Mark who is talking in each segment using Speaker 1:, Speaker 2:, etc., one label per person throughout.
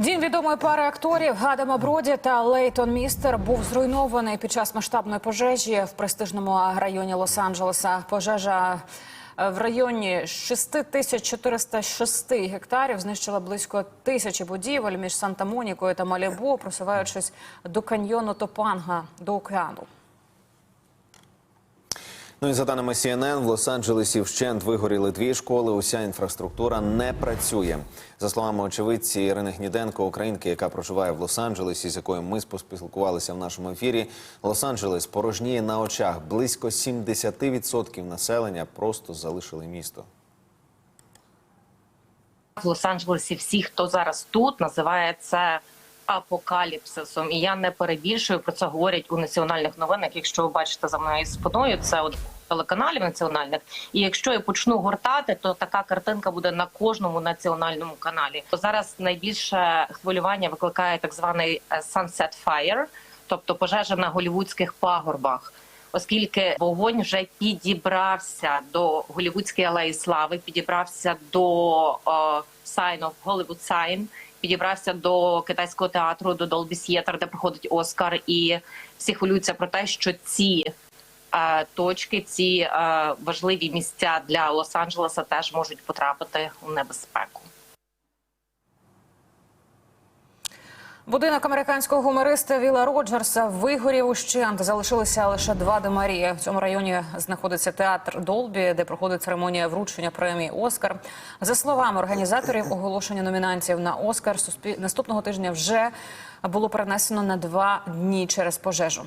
Speaker 1: Дім відомої пари акторів Гадама Броді та Лейтон Містер був зруйнований під час масштабної пожежі в престижному районі Лос-Анджелеса. Пожежа е, в районі 6406 гектарів знищила близько тисячі будівель між Санта-Монікою та Малібу, просуваючись до каньйону Топанга до океану.
Speaker 2: Ну і за даними CNN, в Лос-Анджелесі вщент вигоріли дві школи. Уся інфраструктура не працює. За словами очевидці Ірини Гніденко, українки, яка проживає в Лос-Анджелесі, з якою ми поспілкувалися в нашому ефірі. Лос-Анджелес порожніє на очах. Близько 70% населення просто залишили місто.
Speaker 3: в Лос-Анджелесі всі, хто зараз тут, називає це апокаліпсисом. І я не перебільшую про це говорять у національних новинах. Якщо ви бачите за мною спиною, це от телеканалів національних. І якщо я почну гортати, то така картинка буде на кожному національному каналі. Зараз найбільше хвилювання викликає так званий е, Sunset Fire, тобто пожежа на голівудських пагорбах. Оскільки вогонь вже підібрався до голівудської алеї слави, підібрався до е, Sign of Hollywood Sign, підібрався до китайського театру, до Dolby Theatre, де проходить Оскар, і всі хвилюються про те, що ці е, точки, ці е, важливі місця для Лос-Анджелеса теж можуть потрапити у небезпеку.
Speaker 1: Будинок американського гумориста Віла Роджерса вигорів ущент. Залишилися лише два демарії. В цьому районі знаходиться театр Долбі, де проходить церемонія вручення премії Оскар. За словами організаторів, оголошення номінантів на Оскар наступного тижня вже було перенесено на два дні через пожежу.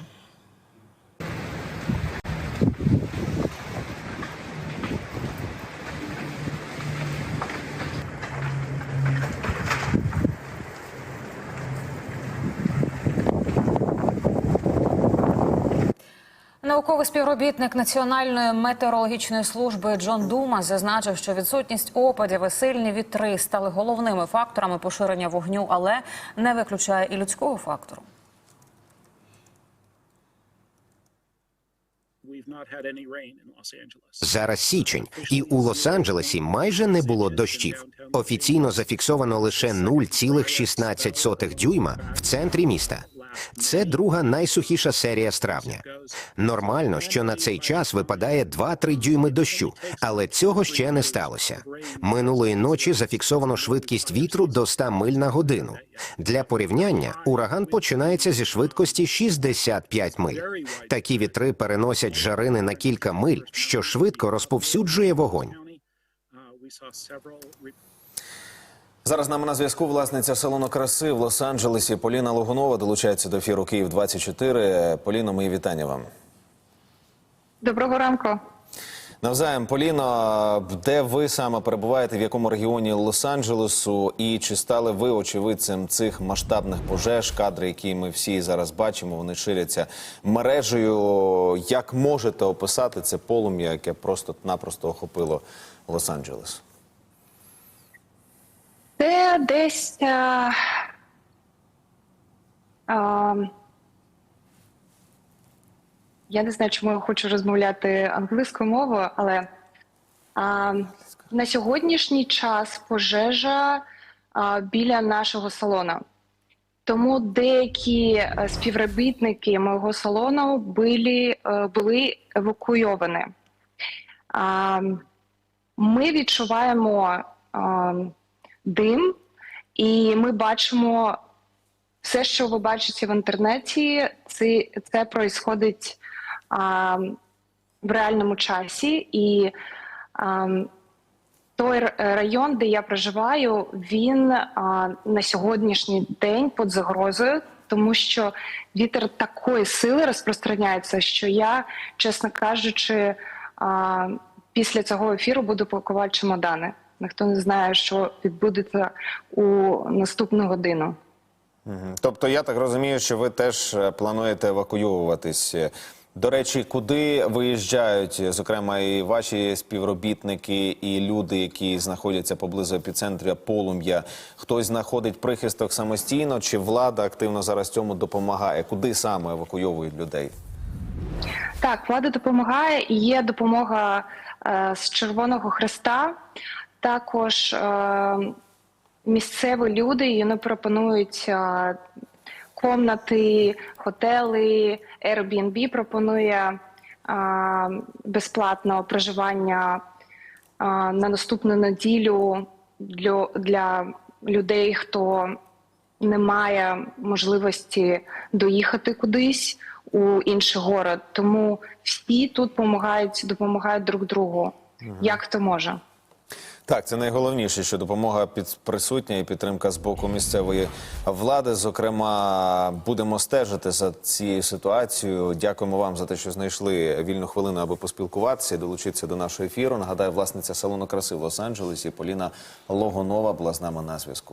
Speaker 1: Науковий співробітник Національної метеорологічної служби Джон Дума зазначив, що відсутність опадів і сильні вітри стали головними факторами поширення вогню, але не виключає і людського фактору.
Speaker 4: Зараз січень, і у Лос-Анджелесі майже не було дощів. Офіційно зафіксовано лише 0,16 дюйма в центрі міста. Це друга найсухіша серія з травня. Нормально, що на цей час випадає 2-3 дюйми дощу, але цього ще не сталося. Минулої ночі зафіксовано швидкість вітру до 100 миль на годину. Для порівняння ураган починається зі швидкості 65 миль. Такі вітри переносять жарини на кілька миль, що швидко розповсюджує вогонь.
Speaker 2: Зараз нами на зв'язку власниця салону краси в Лос-Анджелесі Поліна Логунова долучається до ефіру Київ 24 Поліно, мої вітання вам.
Speaker 5: Доброго ранку.
Speaker 2: Навзаєм, Поліно, де ви саме перебуваєте, в якому регіоні Лос-Анджелесу, і чи стали ви очевидцем цих масштабних пожеж, кадри, які ми всі зараз бачимо, вони ширяться мережею. Як можете описати це полум'я, яке просто-напросто охопило Лос-Анджелес?
Speaker 5: Це десь а, а, я не знаю, чому я хочу розмовляти англійською мовою, але а, на сьогоднішній час пожежа а, біля нашого салону. Тому деякі е, співробітники мого салону були, е, були евакуйовані. А, Ми відчуваємо а, дим, і ми бачимо все, що ви бачите в інтернеті, це, це происходить а, в реальному часі. І а, той район, де я проживаю, він а, на сьогоднішній день під загрозою, тому що вітер такої сили розпространяється, що я, чесно кажучи, після цього ефіру буду пакувати чемодани. Ніхто не знає, що відбудеться у наступну годину.
Speaker 2: Тобто, я так розумію, що ви теж е, плануєте евакуюватись. До речі, куди виїжджають, зокрема, і ваші співробітники, і люди, які знаходяться поблизу епіцентру полум'я? Хтось знаходить прихисток самостійно, чи влада активно зараз цьому допомагає? Куди саме евакуйовують людей?
Speaker 5: Так, влада допомагає і є допомога е, з Червоного Хреста. Також е, місцеві люди вони пропонують а, комнати, готели, Airbnb пропонує а, безплатно проживання на наступну неділю для, для людей, хто не має можливості доїхати кудись у інший город. Тому всі тут допомагають, допомагають друг другу, як хто може.
Speaker 2: Так, це найголовніше, що допомога під присутня і підтримка з боку місцевої влади. Зокрема, будемо стежити за цією ситуацією. Дякуємо вам за те, що знайшли вільну хвилину, аби поспілкуватися і долучитися до нашого ефіру. Нагадаю, власниця салону краси в Лос-Анджелесі Поліна Логонова була з нами на зв'язку.